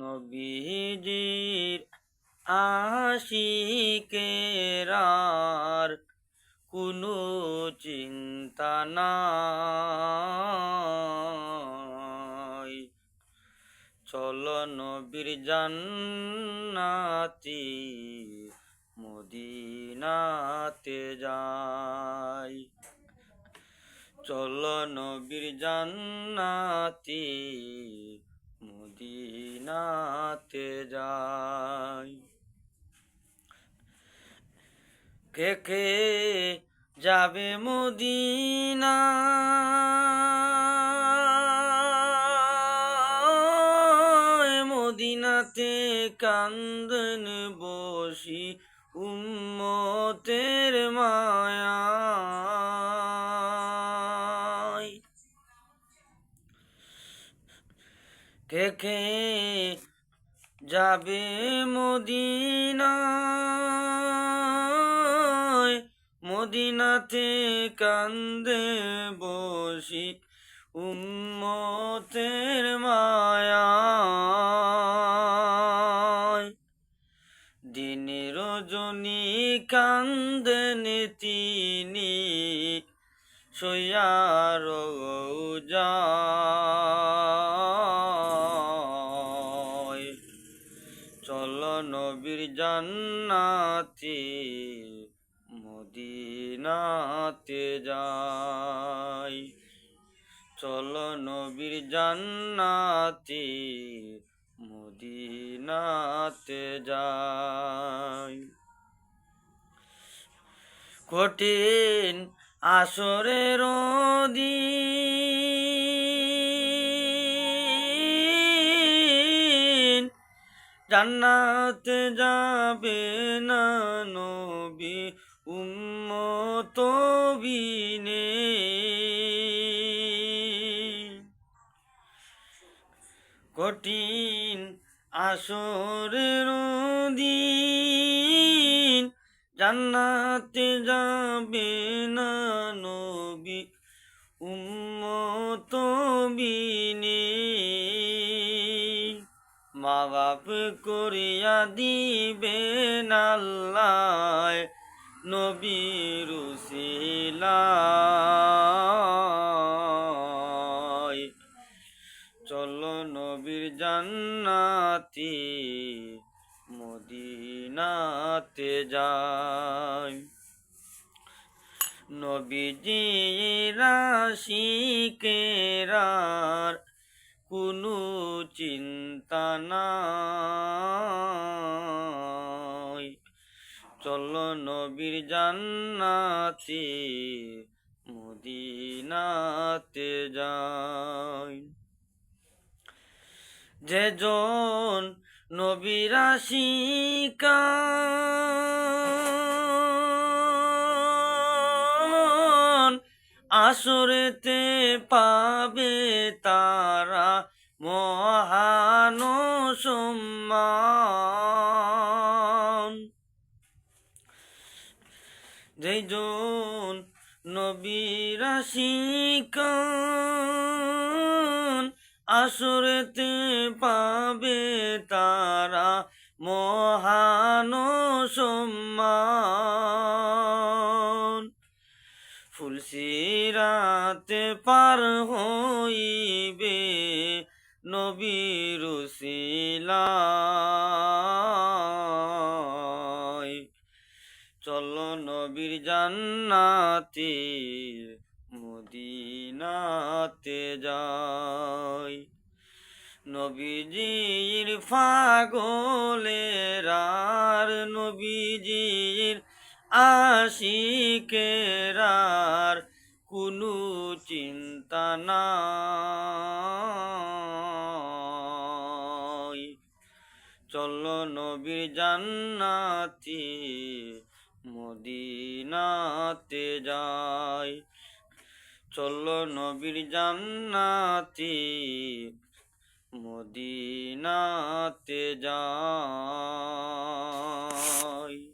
নবীজির আশিকেরার কোনো চিন্তা নাই। চল নবীর জান্নাতি মদিনাতে যাই। চল নবীর জান্নাতি মদিনাতে যাই। কে কে যাবে মদিনা? মদিনাতে কান্দন বসি উম্মতের মায়া। কে যাবে মদিনা মদিনাতে কান্দে বসি উম্মতের মায়া দিন রজনী কান্দেন তিনি সয়ার যায় চল নবীর জান্নাতি মদিনাতে যাই। চল নবীর জান্নাতি মদিনাতে যাই। কঠিন আসরের দিন জান্নাতে যাবে না নবী উম্মত বিনে কঠিন আসরের দিন জান্নাতে যাবে না নবী মা বাপ করিয়া দিবেন আল্লাহ নবীর চলো নবীর জান্নাতি মদিনাতে যাই। নবীজি রাশিকেরার কোনো চিন্তা নাই। চল নবীর জান্নাতি মদিনাতে যাই। যেজন নবীরা শিকা আসরেতে পাবে সম্মান যেজন নবীরা শিকান আসরেতে পাবে তারা মহান সম্মান ফুলসিরাতে পার হইবে নবীর চলো নবীর জান্নাতি, মদিনাতে যাই। নবীজির ফাগলের আর নবীজির আশিকের আর কোনো চিন্তা নাই। জান্নাতি মদিনাতে যাই। চলো নবীর জান্নাতি মদিনাতে যাই।